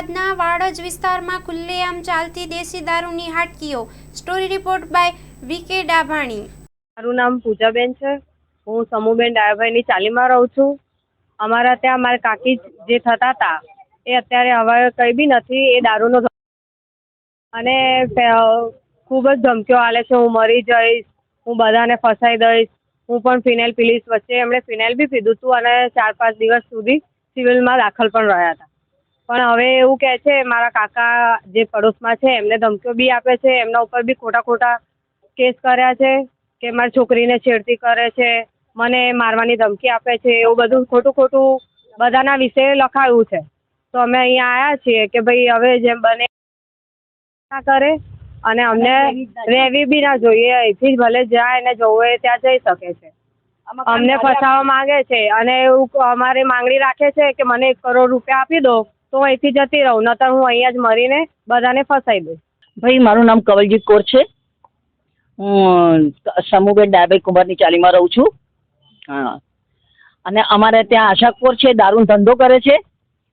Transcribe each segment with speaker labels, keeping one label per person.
Speaker 1: અમદાવાદના વાડજ વિસ્તારમાં ખુલ્લેઆમ ચાલતી દેશી દારૂની હાટકીઓ. Story report by V K Dabhani.
Speaker 2: મારું નામ પૂજાબેન છે. હું સમૂહબેન ડાયાભાઈની ચાલીમાં રહું છું. અમારા ત્યાં મારા કાકી જે થતા હતા, એ અત્યારે હવે કંઈ બી નથી, એ દારૂનો અને ખૂબ જ ધમકીઓ આલે છે. હું મરી જઈશ, હું બધાને ફસાઈ દઈશ, હું પણ ફિનાઇલ પીલીશ વચ્ચે એમણે ફિનાઇલ બી પીધું હતું અને ચાર પાંચ દિવસ સુધી સિવિલમાં દાખલ પણ રહ્યા હતા. પણ હવે એવું કહે છે મારા કાકા જે પડોશમાં છે એમને ધમકીઓ બી આપે છે એમના ઉપર બી ખોટા ખોટા કેસ કર્યા છે કે મારી છોકરીને છેડતી કરે છે મને મારવાની ધમકી આપે છે એવું બધું ખોટું ખોટું બધાના વિશે લખાયું છે. તો અમે અહીંયા આવ્યા છીએ કે ભાઈ હવે જેમ બને ના કરે અને અમને રહેવી બી ના જોઈએ અહીંથી જ ભલે જાય ને જવું હોય ત્યાં જઈ શકે છે. અમને ફસાવવા માંગે છે અને એવું અમારી માંગણી રાખે છે કે મને એક કરોડ રૂપિયા આપી દો તો અહીંથી જતી રહું, નતર હું અહીંયા જ મરીને બધાને ફસાઈ દઉં
Speaker 3: ભાઈ, મારું નામ કવલજીત કૌર છે. હું સમૂહબેન ડાયાભાઈ કુંભારની ચાલીમાં રહું છું. હા. અને અમારે ત્યાં આશા કૌર છે દારૂણ ધંધો કરે છે.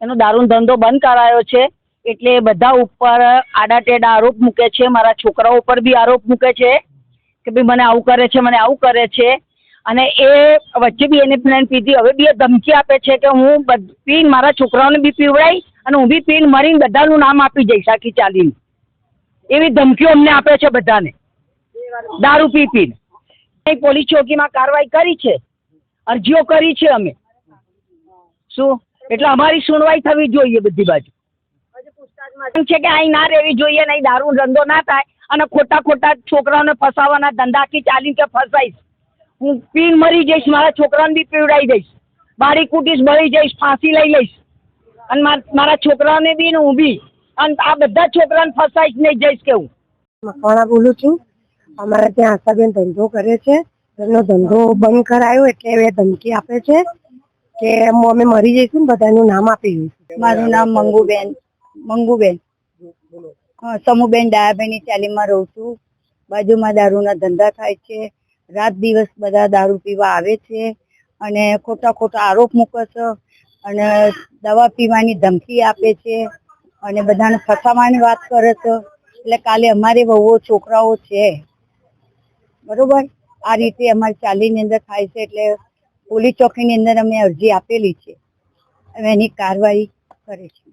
Speaker 3: એનો દારૂણ ધંધો બંધ કરાયો છે. એટલે બધા ઉપર આડાટેડા આરોપ મૂકે છે. મારા છોકરાઓ ઉપર બી આરોપ મૂકે છે કે ભાઈ, મને આવું કરે છે, મને આવું કરે છે. અને એ વચ્ચે બી એને પ્લેન પીધી. હવે બી એ ધમકી આપે છે કે હું બધી મારા છોકરાઓને બી પીવડાવી અને બી પીને મરીને બધાનું નામ આપી જઈશ આખી ચાલીને. એવી ધમકીઓ અમને આપે છે બધાને. દારૂ પી પીને. પોલીસ ચોકીમાં કાર્યવાહી કરી છે. અરજીઓ કરી છે અમે. શું? એટલે અમારી સુનવાઈ થવી જોઈએ બધી બાજુ. છે કે અહીં ના રહેવી જોઈએ નહીં દારૂ ધંધો ના થાય અને ખોટા ખોટા છોકરાઓને ફસાવાના ધંધાથી ચાલીને કે ફસાઈશ. હું પીન મરી જઈશ, મારા છોકરાને બી પીવડાવી દઈશ. બારી કૂટીશ મળી જઈશ, ફાંસી લઈ લઈશ. અને માર- મારા છોકરાઓને બી ને હું બી. અને આ બધા છોકરાને ફસાઈશ નહીં જઈશ કે હું.
Speaker 4: મકવાણા બોલું છું? અમારે ત્યાં આશાબેન ધંધો કરે છે. એમનો ધંધો બંધ કરાયો એટલે એ ધમકી આપે છે કે અમે મરી જઈશું ને બધાનું નામ આપી દઈશું.
Speaker 5: મારું નામ મંગુબેન. મંગુબેન. હા સમુબેન ડાયાબેની ચાલીમાં રહું છું. બાજુમાં દારૂના ધંધા થાય છે. રાત દિવસ બધા દારૂ પીવા આવે છે. અને ખોટા ખોટા આરોપ મૂકે છે. અને દવા પીવાની ધમકી આપે છે અને બધાને ફસાવાની વાત કરે છે. એટલે કાલે અમારે વહુઓ છોકરાઓ છે. બરોબર? આ રીતે અમારી ચાલીની અંદર થાય છે એટલે પોલીસ ચોકીની અંદર અમે અરજી આપેલી છે. હવે એની કાર્યવાહી કરે છે.